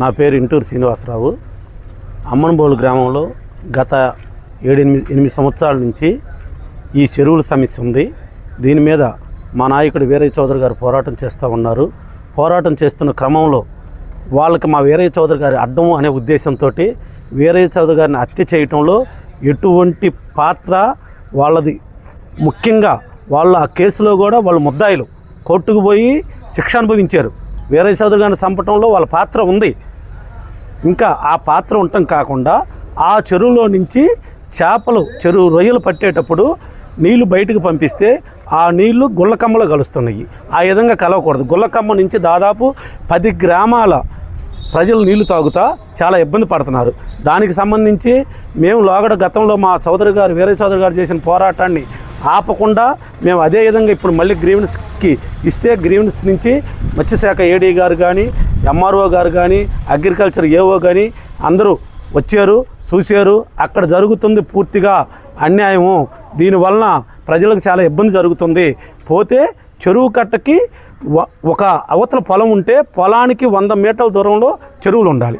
నా పేరు ఇంటూరు శ్రీనివాసరావు. అమ్మనబోలు గ్రామంలో గత ఏడెనిమిది ఎనిమిది సంవత్సరాల నుంచి ఈ చెరువుల సమస్య ఉంది. దీని మీద మా నాయకుడు వీరయ్య చౌదరి గారు పోరాటం చేస్తూ ఉన్నారు. పోరాటం చేస్తున్న క్రమంలో వాళ్ళకి మా వీరయ్య చౌదరి గారి అడ్డము అనే ఉద్దేశంతో వీరయ్య చౌదరి గారిని హత్య చేయటంలో ఎటువంటి పాత్ర వాళ్ళది. ముఖ్యంగా వాళ్ళు ఆ కేసులో కూడా వాళ్ళు ముద్దాయిలు. కోర్టుకు పోయి శిక్ష అనుభవించారు. వీరయ్య చౌదరి గారిని చంపటంలో వాళ్ళ పాత్ర ఉంది. ఇంకా ఆ పాత్ర ఉండటం కాకుండా ఆ చెరువులో నుంచి చేపలు చెరువు రొయ్యలు పట్టేటప్పుడు నీళ్ళు బయటకు పంపిస్తే ఆ నీళ్ళు గుళ్ళకమ్మలో కలుస్తున్నాయి. ఆ విధంగా కలవకూడదు. గుళ్ళకమ్మ నుంచి దాదాపు పది గ్రామాల ప్రజలు నీళ్ళు తాగుతా చాలా ఇబ్బంది పడుతున్నారు. దానికి సంబంధించి మేము లోగడ గతంలో మా చౌదరి గారు వీరయ్య చౌదరి గారు చేసిన పోరాటాన్ని ఆపకుండా మేము అదే విధంగా ఇప్పుడు మళ్ళీ గ్రీవెన్స్కి ఇస్తే గ్రీవెన్స్ నుంచి మత్స్యశాఖ ఏడీ గారు కానీ ఎంఆర్ఓ గారు కానీ అగ్రికల్చర్ ఏఓ కానీ అందరూ వచ్చారు చూశారు. అక్కడ జరుగుతుంది పూర్తిగా అన్యాయము. దీనివలన ప్రజలకు చాలా ఇబ్బంది జరుగుతుంది. పోతే చెరువు కట్టకి ఒక అవతల పొలం ఉంటే పొలానికి వంద మీటర్ల దూరంలో చెరువులు ఉండాలి.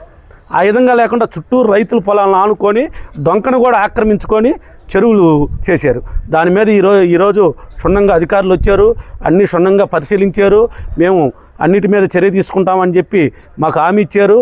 ఆ విధంగా లేకుండా చుట్టూ రైతుల పొలాలను ఆనుకొని డొంకను కూడా ఆక్రమించుకొని చెరువులు చేశారు. దాని మీద ఈరోజు ఈరోజు క్షుణ్ణంగా అధికారులు వచ్చారు అన్ని క్షుణ్ణంగా పరిశీలించారు మేము అన్నిటి మీద చర్య తీసుకుంటామని చెప్పి మాకు హామీ ఇచ్చారు.